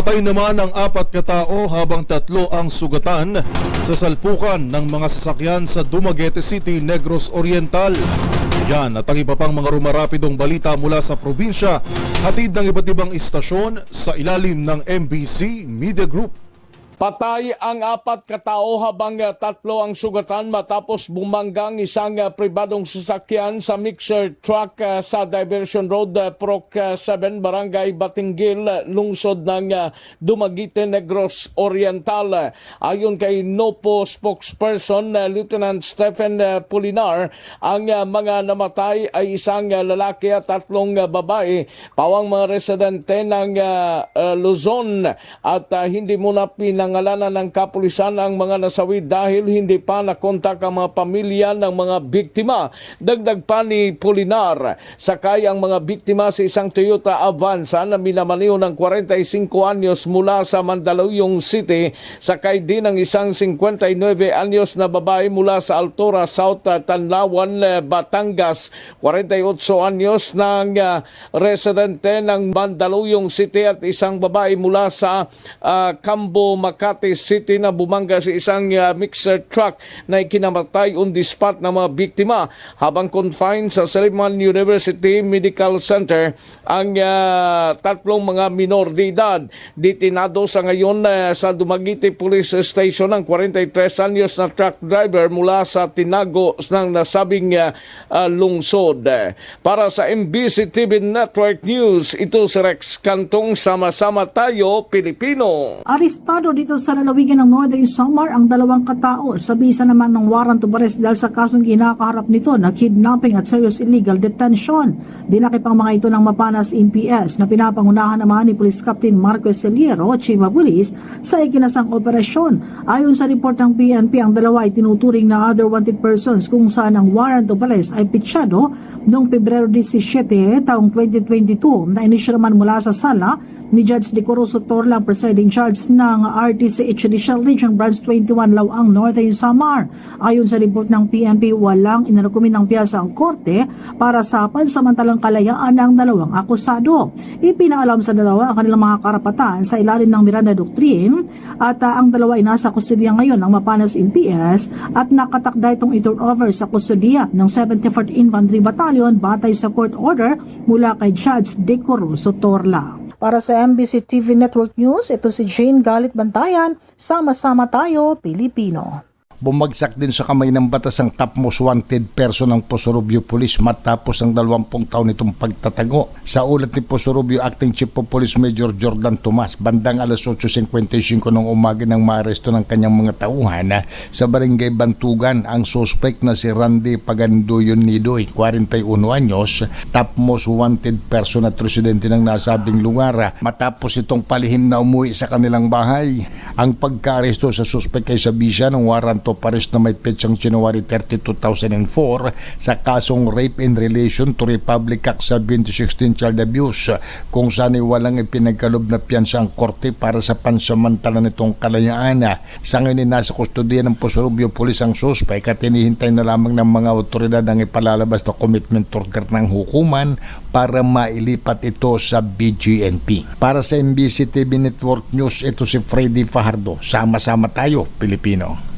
Patay naman ang apat katao habang tatlo ang sugatan sa salpukan ng mga sasakyan sa Dumaguete City, Negros Oriental. Yan at ang iba pang mga rumarapidong balita mula sa probinsya, hatid ng iba't ibang istasyon sa ilalim ng MBC Media Group. Patay ang apat katao habang uh, tatlo ang sugatan matapos bumanggang isang uh, pribadong sasakyan sa mixer truck uh, sa Diversion Road, Proc uh, 7, Barangay Batinggil, lungsod ng Dumaguete, Negros Oriental. Ayon kay NOPO spokesperson Lieutenant Stephen Pulinar, ang mga namatay ay isang lalaki at tatlong babae, pawang mga residente ng Luzon at hindi muna pinangalanan ng kapulisan ang mga nasawi dahil hindi pa nakontak ang mga pamilya ng mga biktima. Dagdag pa ni Pulinar, sakay ang mga biktima sa isang Toyota Avanza na minamaliw ng 45 anyos mula sa Mandaluyong City, sakay din ang isang 59 anyos na babae mula sa Altora South Tanlawan, Batangas, 48 anyos ng uh, residente ng Mandaluyong City at isang babae mula sa uh, Cambo, Makati City na bumangga sa isang uh, mixer truck na ikinamatay on the spot ng mga biktima habang confined sa Suleiman University Medical Center ang uh, tatlong mga minor de edad. Ditinado sa ngayon uh, sa Dumaguete Police Station ang 43 anyos na truck driver mula sa Tinago ng nasabing uh, uh, lungsod. Para sa MBC TV Network News, ito si Rex Kantong Sama-sama Tayo, Pilipino. Arestado dito sa lalawigan ng Northern Samar ang dalawang katao sa bisa naman ng warrant of arrest dahil sa kasong kinakaharap nito na kidnapping at serious illegal detention. Dinakip ang mga ito ng Mapanas MPS na pinapangunahan naman ni Police Captain Marcos Celiero, Chief of Police, sa ikinasang operasyon. Ayon sa report ng PNP, ang dalawa ay tinuturing na other wanted persons kung saan ang warrant of arrest ay pitsyado noong Pebrero 17 taong 2022 na inisyo naman mula sa sala ni Judge De Corozo Torlang presiding judge ng RTCH Judicial Region Branch 21 Lawang Northern Samar. Ayon sa report ng PNP, walang inanukumin ng piyasa ang korte para sa pansamantalang kalayaan ng dalawang akusado. Ipinaalam sa dalawa ang kanilang mga karapatan sa ilalim ng Miranda Doctrine at uh, ang dalawa ay nasa kustodiya ngayon ng Mapanas NPS at nakatakda itong i-turn over sa kustodiya ng 74th Infantry Battalion batay sa court order mula kay Judge De Corozo Torla. Para sa MBC TV Network News, ito si Jane Galit Bantayan. Sama-sama tayo, Pilipino. Bumagsak din sa kamay ng batas ang top most wanted person ng Posorobio Police matapos ang 20 taon nitong pagtatago. Sa ulat ni Posorobio Acting Chief of Police Major Jordan Tomas, bandang alas 8.55 ng umaga nang maaresto ng kanyang mga tauhan sa barangay Bantugan ang suspect na si Randy Pagandoyon Nidoy, 41 anyos, top most wanted person at residente ng nasabing lugar matapos itong palihim na umuwi sa kanilang bahay. Ang pagkaaresto sa suspect ay sa bisa ng warrant of arrest na may petsang January 30, 2004 sa kasong rape in relation to Republic Act sa 2016 child abuse kung saan ay walang ipinagkalob na piyansa ang korte para sa pansamantala nitong kalayaan. Sa ngayon ay nasa kustodiya ng Posorobio Police ang suspect at hinihintay na lamang ng mga otoridad ang ipalalabas na commitment order ng hukuman para mailipat ito sa BGNP. Para sa MBC TV Network News, ito si Freddy Fajardo. Sama-sama tayo, Pilipino.